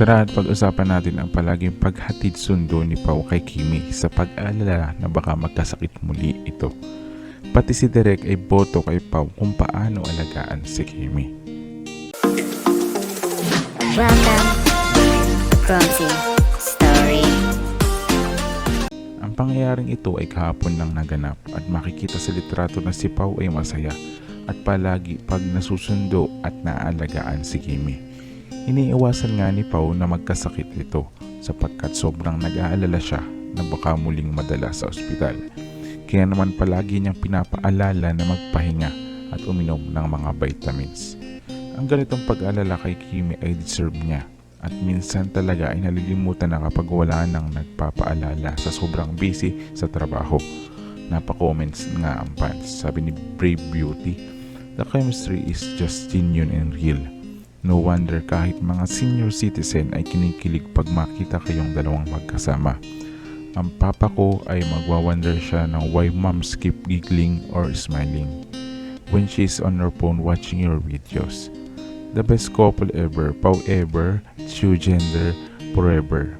Tara at pag-usapan natin ang palaging paghatid sundo ni Pau kay Kimi sa pag-aalala na baka magkasakit muli ito. Pati si Derek ay boto kay Pau kung paano alagaan si Kimi. Welcome Story. Ang pangyayaring ito ay kahapon lang naganap at makikita sa litrato na si Pau ay masaya at palagi pag nasusundo at naaalagaan si Kimi. Iniiwasan nga ni Pau na magkasakit ito sapagkat sobrang nag-aalala siya na baka muling madala sa ospital. Kaya naman palagi niyang pinapaalala na magpahinga at uminom ng mga vitamins. Ang ganitong pag-alala kay Kimi ay deserve niya at minsan talaga ay nalilimutan na kapag wala nang nagpapaalala sa sobrang busy sa trabaho. Napa-comments nga ang fans. Sabi ni Brave Beauty, The chemistry is just genuine and real. No wonder kahit mga senior citizen ay kinikilig pag makita kayong dalawang magkasama. Ang papa ko ay magwa-wonder siya ng why moms keep giggling or smiling when she's on her phone watching your videos. The best couple ever, Pau ever, true gender, forever.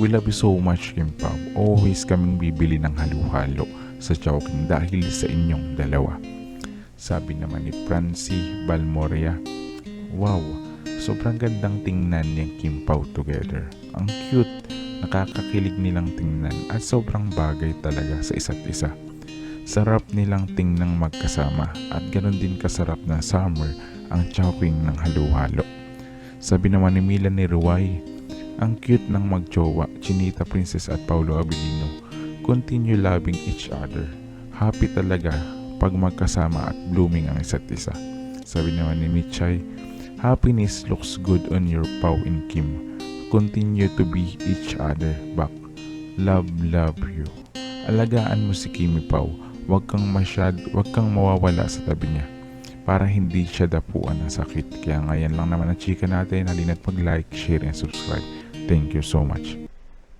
We love you so much, Kim Pau. Always kaming bibili ng halo-halo sa Chowking dahil sa inyong dalawa. Sabi naman ni Francie Balmoria, Wow, sobrang gandang tingnan niyang Kim Pao together. Ang cute, nakakakilig nilang tingnan at sobrang bagay talaga sa isa't isa. Sarap nilang tingnang magkasama at ganoon din kasarap na summer ang chowking ng halo-halo. Sabi naman ni Milan ni Ruway, ang cute ng magjowa, Chinita Princess at Paulo Abilino. Continue loving each other. Happy talaga pag magkasama at blooming ang isa't isa. Sabi naman ni Michay, Happiness looks good on your Pau and Kim. Continue to be each other back. Love, love you. Alagaan mo si Kimi Pau. Huwag kang masyad, huwag kang mawawala sa tabi niya para hindi siya dapuan ng sakit. Kaya ngayon lang naman ang chika natin. Halina't mag-like, share, and subscribe. Thank you so much.